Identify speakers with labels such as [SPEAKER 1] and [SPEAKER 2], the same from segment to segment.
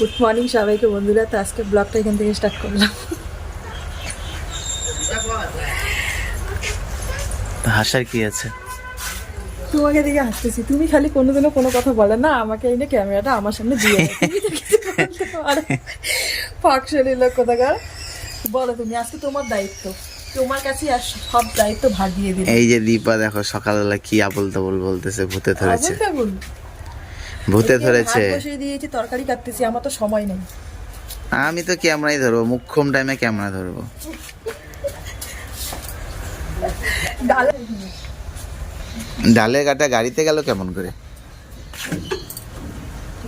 [SPEAKER 1] Good morning সবাইকে বন্ধুরা। তো আজকে ব্লগটা এখান থেকে স্টার্ট করলাম।
[SPEAKER 2] হাসার কি আছে?
[SPEAKER 1] তোমাকে দিকে হাসতেছি। তুমি খালি কোনোদিনও কোনো কথা বলে না। আমাকে এনে ক্যামেরাটা আমার সামনে দিয়ে। পাকশালী লোক কোথাকার? বলো তুমি আজকে তোমার দায়িত্ব। তোমার কাছে আর সব দায়িত্ব ভাগ দিয়ে দিবে
[SPEAKER 2] এই যে দীপা দেখো সকালবেলা কি আবল তাবল বলতেছে ভূতে ধরেছে। ভূতে ধরেছে।
[SPEAKER 1] বসিয়ে দিয়েছি তরকারি কাটতেছি আমার তো সময় নেই।
[SPEAKER 2] আমি তো ক্যামেরাই ধরবো মুখ্যম টাইমে ক্যামেরা ধরবো?
[SPEAKER 1] ডালে।
[SPEAKER 2] ডালের কাটা গাড়িতে গেল কেমন করে?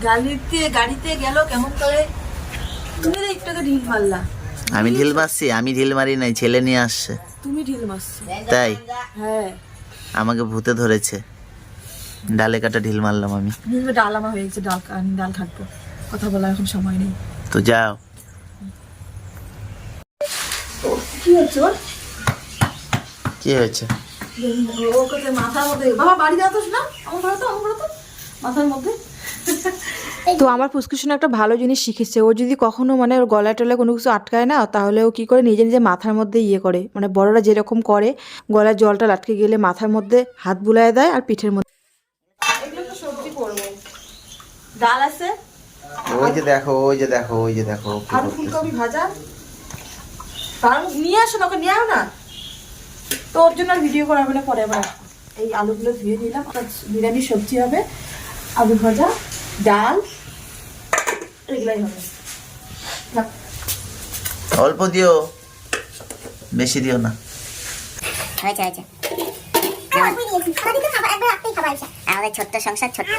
[SPEAKER 1] গাড়িতে গাড়িতে গেল কেমন করে? তুমি তো একটু ঢিল মারলা।
[SPEAKER 2] আমি ঢিল মারছি আমি ঢিল মারি নাই ছেলে নিয়ে আসছে।
[SPEAKER 1] তুমি ঢিল মারছো।
[SPEAKER 2] তাই?
[SPEAKER 1] হ্যাঁ।
[SPEAKER 2] আমাকে ভূতে ধরেছে। ডালে কাটা ঢিল মারলাম আমি।
[SPEAKER 1] ডাল আমার হয়ে গেছে ডাল আমি ডাল খাটবো। কথা বলার এখন সময় নেই।
[SPEAKER 2] তো যাও।
[SPEAKER 1] কি হচ্ছে
[SPEAKER 2] কি হয়েছে?
[SPEAKER 1] ও মাথার মধ্যে বাবা বাড়ি যাও তো না আমার ঘরে তো আমার ঘরে তো মাথার মধ্যে। তো আমার পুষ্কুশন একটা ভালো জিনিস শিখেছে। ও যদি কখনো মানে ওর গলায় টলায় কোনো কিছু আটকায় না তাহলে ও কি করে? নিজে নিজে মাথার মধ্যে ইয়ে করে। মানে বড়রা যেরকম করে গলায় জলটা আটকে গেলে মাথার মধ্যে হাত বুলায় দেয় আর পিঠের মধ্যে এগুলো তো সবজি করব ডাল আছে?
[SPEAKER 2] ওই যে দেখো ওই যে দেখো ওই যে দেখো কি
[SPEAKER 1] আর ফুলকপি ভাজা? কারণ নিয়ে আসো না ওকে নিয়ে আও না। তো ওর জন্য ভিডিও করা না পরে আবার এই আলুগুলো ধুয়ে নিলাম বিরিয়ানি সবজি হবে। আলু ভাজা ডাল এগুলাই হবে।
[SPEAKER 2] অল্প দিও বেশি দিও না।
[SPEAKER 3] হয়েছে হয়েছে। আমাদের ছোট্ট সংসার ছোট্ট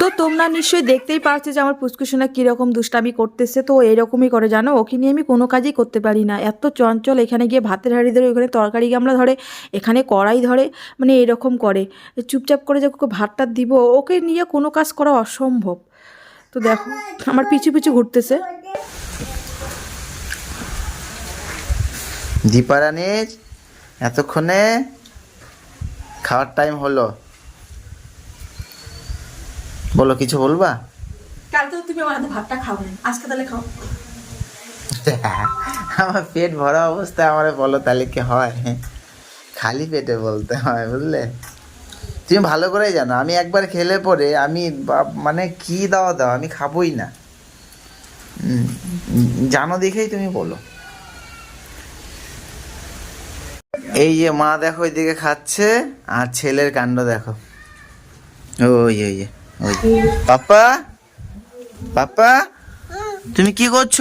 [SPEAKER 1] তো তোমরা নিশ্চয়ই দেখতেই পারছ যে আমার পুষ্কুসোনা কীরকম দুষ্টামি করতেছে। তো এরকমই করে জানো, ওকে নিয়ে আমি কোনো কাজই করতে পারি না। এত চঞ্চল, এখানে গিয়ে ভাতের হাঁড়ি ধরে, ওখানে তরকারি গামলা ধরে, এখানে কড়াই ধরে মানে এরকম করে। চুপচাপ করে যে ওকে ভাতটা দিব, ওকে নিয়ে কোনো কাজ করা অসম্ভব। তো দেখো, আমার পিছু পিছু ঘুরতেছে।
[SPEAKER 2] দীপারানির এতক্ষণে খাওয়ার টাইম হলো। বলো কিছু বলবা?
[SPEAKER 1] কালকে তো তুমি আমার হাতে ভাতটা খাও না আজকে তাহলে খাও।
[SPEAKER 2] আমার পেট ভরা অবস্থায় আমার বলো তাহলে কি হয়? খালি পেটে বলতে হয় বুঝলে? তুমি ভালো করেই জানো আমি একবার খেলে পরে আমি মানে কি দাও দাও আমি খাবোই না। জানো দেখেই তুমি বলো। এই যে মা দেখো ওইদিকে খাচ্ছে, আর ছেলের কাণ্ড দেখো। ওই ওই ওই পাপা পাপা তুমি কি করছ?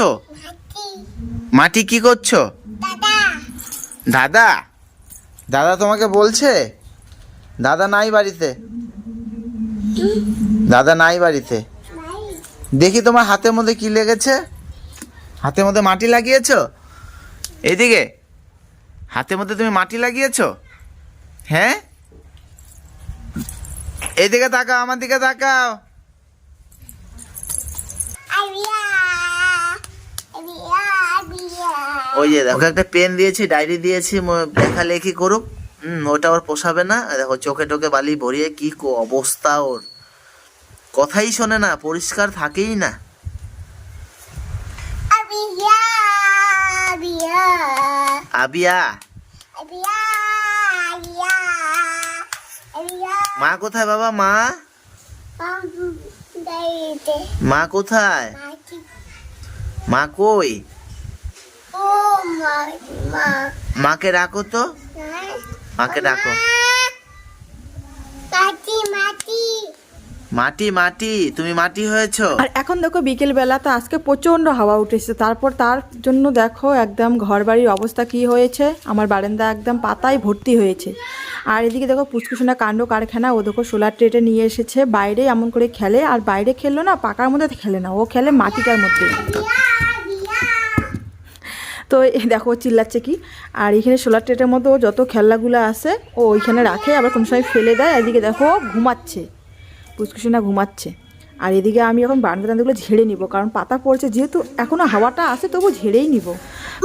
[SPEAKER 2] মাটি কি করছ? দাদা। দাদা তোমাকে বলছে? দাদা নাই বাড়িতে। দাদা নাই বাড়িতে। দেখি তোমার হাতের মধ্যে কি লেগেছে। হাতের মধ্যে মাটি লাগিয়েছো? এইদিকে হাতের মধ্যে তুমি মাটি লাগিয়েছো? হ্যাঁ? এইদিকে তাকাও আমার দিকে তাকাও। ওই যে দেখো। একটা পেন দিয়েছি ডায়েরি দিয়েছি লেখালেখি করুক? হুম ওটা ওর পোষাবে না। দেখো চোখে টোকে বালি ভরিয়ে কি কো- অবস্থা ওর। কথাই শোনে না পরিষ্কার থাকেই না। আবিয়া। মা কোথায় বাবা মা? মা কোথায়? মা কই? মাকে ডাকো তো। মাকে ডাকো। মাটি। মাটি মাটি, তুমি মাটি হয়েছো।
[SPEAKER 1] আর এখন দেখো বিকেল বেলা তো আজকে প্রচণ্ড হাওয়া উঠেছে। তারপর তার জন্য দেখো একদম ঘর বাড়ির অবস্থা কি হয়েছে? আমার বারান্দা একদম পাতায় ভর্তি হয়েছে। আর এদিকে দেখো পুষ্কুসোনা কাণ্ড কারখানা, ও দেখো সোলার ট্রেটে নিয়ে এসেছে। বাইরে এমন করে খেলে, আর বাইরে খেললো না, পাকার মধ্যে খেলে না, ও খেলে মাটিটার মধ্যে। তো দেখো চিল্লাচ্ছে কি। আর এখানে সোলার ট্রেটের মধ্যে ও যত খেলনাগুলো আছে, ও ওইখানে রাখে, আবার কোনো সময় ফেলে দেয়। এদিকে দেখো ঘুমাচ্ছে। পুষ্কুসোনা ঘুমাচ্ছে। আর এদিকে আমি এখন বারান্দাগুলো ঝেড়ে নিব, কারণ পাতা পড়ছে, যেহেতু এখনও হাওয়াটা আছে, তবু ঝেড়েই নিব।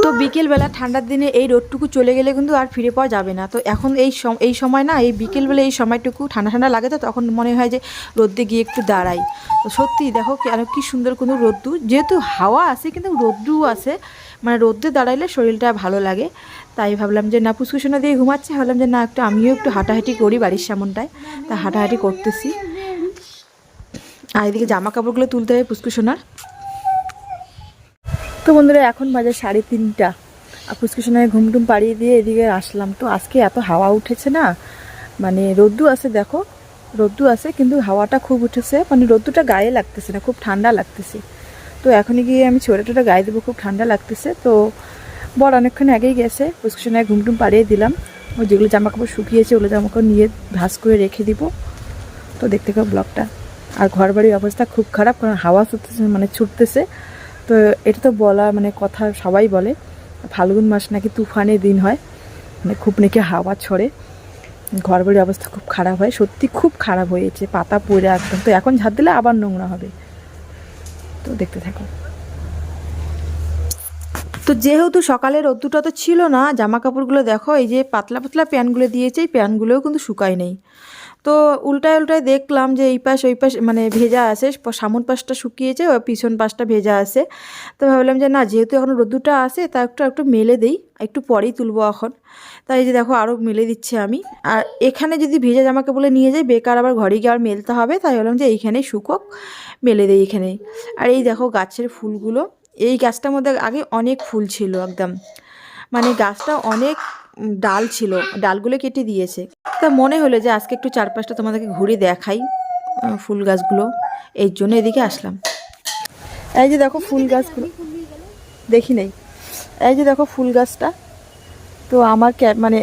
[SPEAKER 1] তো বিকেলবেলা ঠান্ডার দিনে এই রোদটুকু চলে গেলে কিন্তু আর ফিরে পাওয়া যাবে না। তো এখন এই এই সময় না, এই বিকেলবেলা এই সময়টুকু ঠান্ডা ঠান্ডা লাগে তো, তখন মনে হয় যে রোদ্দে গিয়ে একটু দাঁড়াই। তো সত্যি দেখো কেন কী সুন্দর কোনো রোদ্দু। যেহেতু হাওয়া আছে, কিন্তু রোদ্দুও আছে। মানে রোদ্দে দাঁড়াইলে শরীরটা ভালো লাগে। তাই ভাবলাম যে না পুষ্কুসোনা দিয়ে ঘুমাচ্ছে। ভাবলাম যে না, একটু আমিও একটু হাঁটাহাঁটি করি বাড়ির সামনটায়। তা হাঁটাহাঁটি করতেছি। আর এদিকে জামা কাপড়গুলো তুলতে হবে পুষ্কুসোনার তো বন্ধুরা, এখন বাজে সাড়ে তিনটা। আর পুষ্কুসোনায় ঘুম টুম পাড়িয়ে দিয়ে এদিকে আসলাম। তো আজকে এত হাওয়া উঠেছে না মানে রোদ্দু আছে দেখো, রোদ্দু আছে, কিন্তু হাওয়াটা খুব উঠেছে। মানে রোদ্দুটা গায়ে লাগতেছে না, খুব ঠান্ডা লাগতেছে। তো এখনই গিয়ে আমি ছোটোটা গায়ে দেবো, খুব ঠান্ডা লাগতেছে। তো বড় অনেকক্ষণ আগেই গেছে পুষ্কুসোনায় ঘুম টুম পাড়িয়ে দিলাম। ও যেগুলো জামা কাপড় শুকিয়েছে, ওগুলো জামা কাপড় নিয়ে ভাস করে রেখে দিব। তো দেখতে পাবো ব্লগটা। আর ঘর বাড়ির অবস্থা খুব খারাপ, কারণ হাওয়া ছুটতেছে মানে ছুটতেছে। তো এটা তো বলা মানে কথা সবাই বলে, ফাল্গুন মাস নাকি তুফানে দিন হয় মানে খুব নাকি হাওয়া ছড়ে। ঘর বাড়ির অবস্থা খুব খারাপ হয়, সত্যি খুব খারাপ হয়েছে, পাতা পড়ে একদম। তো এখন ঝাড় দিলে আবার নোংরা হবে। তো দেখতে থাকো। তো যেহেতু সকালে রোদ্দুটা তো ছিল না, জামা কাপড়গুলো দেখো, এই যে পাতলা পাতলা প্যানগুলো দিয়েছে, এই প্যান্টগুলোও কিন্তু শুকায় নেই। তো উল্টায় উল্টায় দেখলাম যে এই পাশ ওই পাশ মানে ভেজা আছে সামন পাশটা শুকিয়েছে, ও পিছন পাশটা ভেজা আছে। তো ভাবলাম যে না, যেহেতু এখন রোদ্দুরটা আছে, তা একটু একটু মেলে দেই, একটু পরেই তুলবো এখন। তাই যে দেখো আরও মেলে দিচ্ছে আমি। আর এখানে যদি ভেজা জামাকে বলে নিয়ে যাই, বেকার আবার ঘরে গিয়ে আর মেলতে হবে, তাই ভাবলাম যে এইখানেই শুকোক, মেলে দেই এখানেই। আর এই দেখো গাছের ফুলগুলো, এই গাছটার মধ্যে আগে অনেক ফুল ছিল একদম। মানে গাছটা অনেক ডাল ছিল, ডালগুলো কেটে দিয়েছে। তা মনে হলো যে আজকে একটু চারপাশটা তোমাদেরকে ঘুরে দেখাই ফুল গাছগুলো। এই জন্য এদিকে আসলাম। এই যে দেখো ফুল গাছগুলো। দেখি নেই। এই যে দেখো ফুল গাছটা। তো আমার মানে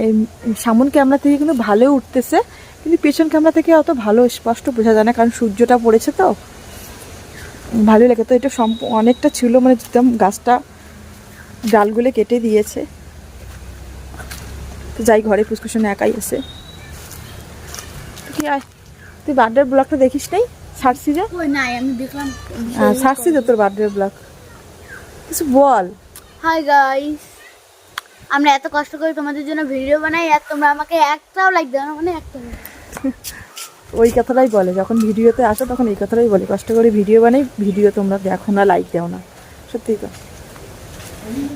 [SPEAKER 1] সামন ক্যামেরা থেকে কিন্তু ভালো উঠতেছে, কিন্তু পেছন ক্যামেরা থেকে অত ভালো স্পষ্ট বোঝা যায় না, কারণ সূর্যটা পড়েছে তো। ভালো লাগে। তো এটা সম্প অনেকটা ছিল মানে একদম গাছটা ডালগুলো কেটে দিয়েছে। তো যাই, ঘরে ফুসকুশনে একাই আছে। আয়। তুই বার্থডে ব্লগটা দেখিস নাই? সারছি যে।
[SPEAKER 4] ওই নাই আমি দেখলাম।
[SPEAKER 1] সারছি তো তোর বার্থডে ব্লগ। কিছু বল।
[SPEAKER 4] হাই গাইস আমরা এত কষ্ট করে তোমাদের জন্য ভিডিও বানাই আর তোমরা আমাকে একটাও লাইক দাও না মানে একটা
[SPEAKER 1] ওই কথাটাই বলে যখন ভিডিওতে আসো তখন এই কথাটাই বলে কষ্ট করে ভিডিও বানাই ভিডিও তোমরা দেখো না লাইক দাও না। সত্যি তো।